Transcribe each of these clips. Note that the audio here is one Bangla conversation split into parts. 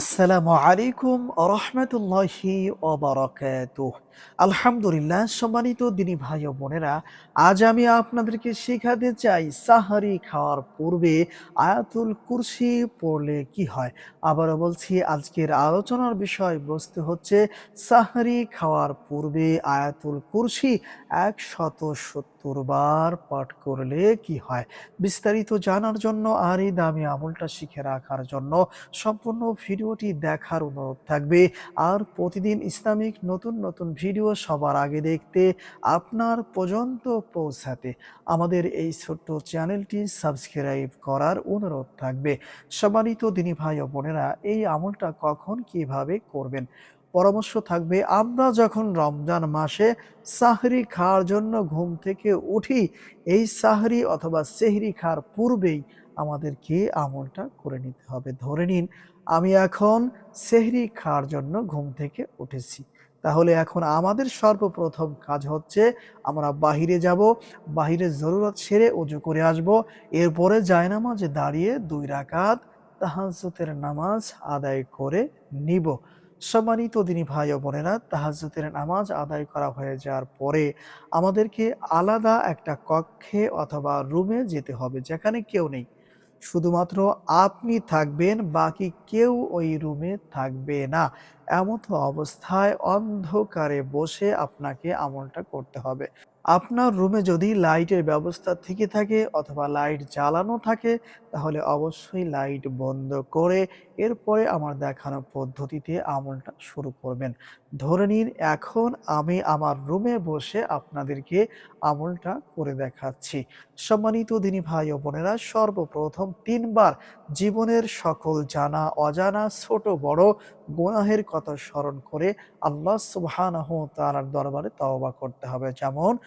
আসসালামু আলাইকুম রহমতুল্লাহি আলহামদুলিল্লাহ, সম্মানিত দিনী ভাই ও বোনেরা, আজ আমি আপনাদেরকে শেখাতে চাই সাহারি খাওয়ার পূর্বে আয়াতুল কুরসি পড়লে কি হয়। আবারও বলছি, আজকের আলোচনার বিষয় বস্তু হচ্ছে সাহারি খাওয়ার পূর্বে আয়াতুল কুরসি একশত সত্তর বার পাঠ করলে কি হয়? বিস্তারিত জানার জন্য আর এই দামি আমলটা শিখে রাখার জন্য সম্পূর্ণ ভিডিওটি দেখার অনুরোধ থাকবে। আর প্রতিদিন ইসলামিক নতুন নতুন ভিডিও সবার আগে দেখতে আপনার পর্যন্ত পৌঁছাতে আমাদের এই ছোট্ট চ্যানেলটি সাবস্ক্রাইব করার অনুরোধ থাকবে। সম্মানিত দিনী ভাই ও বোনেরা, এই আমলটা কখন কীভাবে করবেন? পরামর্শ থাকবে, আমরা যখন রমজান মাসে সাহরি খাওয়ার জন্য ঘুম থেকে উঠি, এই সাহরি অথবা সেহরি খাওয়ার পূর্বেই আমাদেরকে আমলটা করে নিতে হবে। ধরে নিন, আমি এখন সেহরি খাওয়ার জন্য ঘুম থেকে উঠেছি। তাহলে এখন আমাদের সর্বপ্রথম কাজ হচ্ছে, আমরা বাহিরে যাব বাহিরে জরুরত সেরে উজু করে আসব, এরপরে জায়নামাজে দাঁড়িয়ে দুই রাকাত তাহাজ্জুতের নামাজ আদায় করে নিব। সম্মানিত দিনী ভাই ও বোনেরা তাহাজের নামাজ আদায় করা হয়ে যাওয়ার পরে আমাদেরকে আলাদা একটা কক্ষে অথবা রুমে যেতে হবে, যেখানে কেউ নেই। শুধুমাত্র আপনি থাকবেন, বাকি কেউ ওই রুমে থাকবে না। এমত অবস্থায় অন্ধকারে বসে আপনাকে আমলটা করতে হবে। আপনার রুমে যদি লাইটের ব্যবস্থা থেকে থাকে অথবা লাইট জ্বালানো থাকে, তাহলে অবশ্যই লাইট বন্ধ করে এরপরে আমার দেখানো পদ্ধতিতে আমলটা শুরু করবেন। ধরে নিন, এখন আমি আমার রুমে বসে আপনাদেরকে আমলটা করে দেখাচ্ছি। সম্মানিত দিনী ভাই ও বোনেরা, সর্বপ্রথম তিনবার জীবনের সকল জানা, অজানা, ছোট, বড় গুনাহের কথা স্মরণ করে আল্লাহ সুবহানাহু তাআলার দরবারে তওবা করতে হবে। যেমন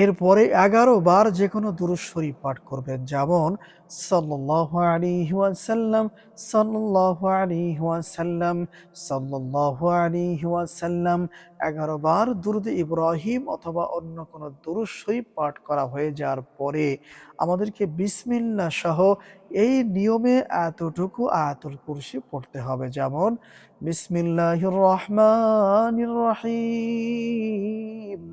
এরপরে ১১ বার যে কোনো শরীফ পাঠ করবেন। যেমন সাল্লাহ আলী ওয়াসাল্লাম সাল্লাহ আলী ওয়াসাল্লাম সাল্লাহ আলী ওয়াসাল্লাম। ১১ বার দুরুদ ইব্রাহিম অথবা অন্য কোনো দুরূদ শরীফ পাঠ করা হয়ে যাওয়ার পরে আমাদেরকে বিসমিল্লা সহ এই নিয়মে এতটুকু আয়াতুল কুরসি পড়তে হবে যেমন বিসমিল্লাহির রহমানির রহিম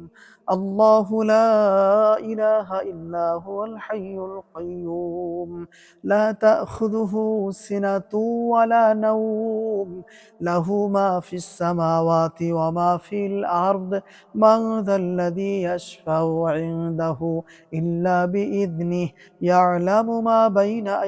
الله لا إله إلا هو الحي القيوم لا تأخذه سنة ولا نوم له ما في السماوات وما في الأرض من ذا الذي يشفع عنده إلا بإذنه يعلم ما بين أيديهم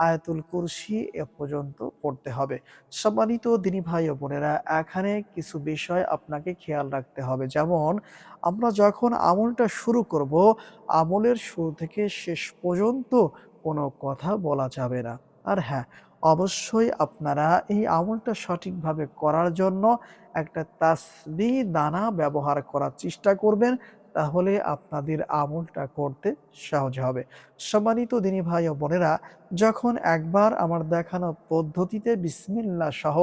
আয়াতুল কুরসি এ পর্যন্ত পড়তে হবে। সম্মানিত দিনী ভাই ও বোনেরা, এখানে কিছু বিষয় আপনাকে খেয়াল রাখতে হবে। যেমন, আমরা যখন আমলটা শুরু করব, আমলের শুরু থেকে শেষ পর্যন্ত কোনো কথা বলা যাবে না। আর হ্যাঁ অবশ্যই আপনারা এই আমলটা সঠিকভাবে করার জন্য একটা তাসবি দানা ব্যবহার করার চেষ্টা করবেন। তাহলে আপনাদের আমলটা করতে সহজ হবে। সম্মানিত দিনী ভাই ও বোনেরা, যখন একবার আমার দেখানো পদ্ধতিতে বিসমিল্লা সহ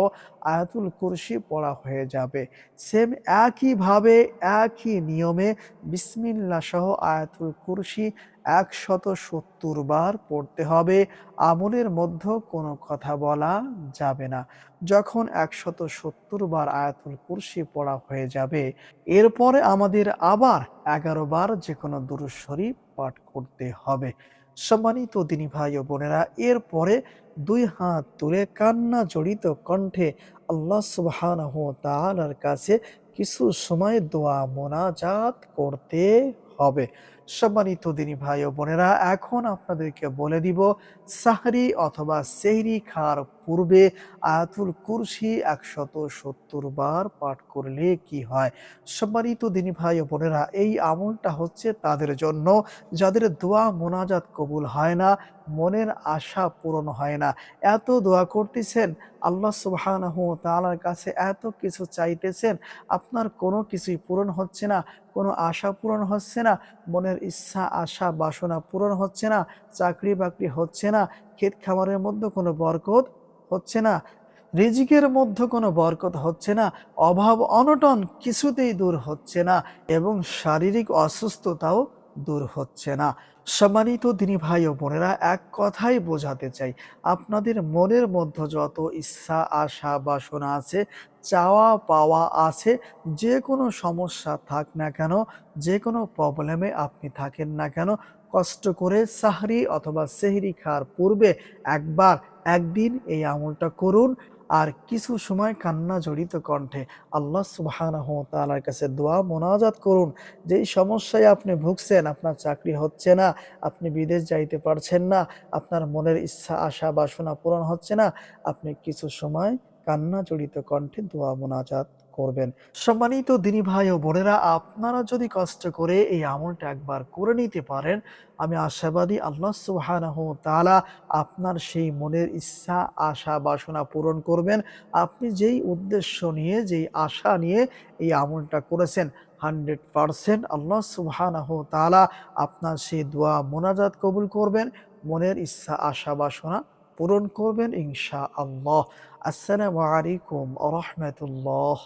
আয়াতুল কুরসি পড়া হয়ে যাবে সেম একইভাবে একই নিয়মে বিসমিল্লা সহ আয়াতুল কুরসি একশত সত্তর বার পড়তে হবে, আমলের মধ্যে কোনো কথা বলা যাবে না। যখন একশত সত্তর বার আয়াতুল কুরসি পড়া হয়ে যাবে, এরপরে আমাদের আবার এগারো বার যে কোনো দুরুদ পাঠ করতে হবে। সম্মানিত দিনী ভাই ও বোনেরা, এরপরে দুই হাত তুলে কান্না জড়িত কণ্ঠে আল্লাহ সুবহানাহু ওয়া কাছে কিছু সময় দোয়া মোনাজাত করতে হবে। সম্মানিত দিনী ভাই ও বোনেরা এখন আপনাদেরকে বলে দিব সাহরি অথবা সেহরি খাওয়ার পূর্বে আয়াতুল কুরসি একশত সত্তর বার পাঠ করলে কি হয়? সম্মানিত দিনী ভাই ও বোনেরা, এই আমলটা হচ্ছে তাদের জন্য। যাদের দোয়া মোনাজাত কবুল হয় না, মনের আশা পূরণ হয় না। এত দোয়া করতেছেন, আল্লাহ সুবহানাহু ওয়া তাআলার কাছে এত কিছু চাইতেছেন, আপনার কোনো কিছুই পূরণ হচ্ছে না, কোনো আশা পূরণ হচ্ছে না, মনের ইচ্ছা, আশা, বাসনা পূরণ হচ্ছে না চাকরি বাকরি হচ্ছে না, ক্ষেত খামারের মধ্যে কোনো বরকত হচ্ছে না। রিজিকের মধ্যে কোনো বরকত হচ্ছে না। অভাব, অনটন কিছুতেই দূর হচ্ছে না এবং শারীরিক অসুস্থতাও দূর হচ্ছে না। সম্মানিত দিনী ভাই ও বোনেরা, এক কথাই বোঝাতে চাই। আপনাদের মনের মধ্যে যত ইচ্ছা, আশা, বাসনা আছে, চাওয়া, পাওয়া আছে, যে কোনো সমস্যা থাক না কেন, যে কোনো প্রবলেমে আপনি থাকেন না কেন কষ্ট করে সাহরি অথবা সেহরি খাওয়ার পূর্বে একবার, একদিন এই আমলটা করুন। আর কিছু সময় কান্না জড়িত কণ্ঠে আল্লাহ সুবহানাহু ওয়া তাআলার কাছে দোয়া, মোনাজাত করুন। যেই সমস্যায় আপনি ভুগছেন, আপনার চাকরি হচ্ছে না, আপনি বিদেশ যাইতে পারছেন না, আপনার মনের ইচ্ছা, আশা, বাসনা পূরণ হচ্ছে না, আপনি কিছু সময় কান্না জড়িত কণ্ঠে দোয়া, মোনাজাত করবেন। সম্মানিত দিনী ভাই ও বোনেরা, আপনারা যদি কষ্ট করে এই আমলটা একবার করে নিতে পারেন, আমি আশাবাদী আল্লাহ সুবহানাহু তালা আপনার সেই মনের ইচ্ছা, আশা, বাসনা পূরণ করবেন। আপনি যেই উদ্দেশ্য নিয়ে, যেই আশা নিয়ে এই আমলটা করেছেন, হান্ড্রেড পারসেন্ট আল্লাহ সুবহানাহু তালা আপনার সেই দোয়া মোনাজাত কবুল করবেন, মনের ইচ্ছা, আশা, বাসনা পূরণ করবেন ইনশা আল্লাহ আসসালামু আলাইকুম আ রহমতুল্লাহ।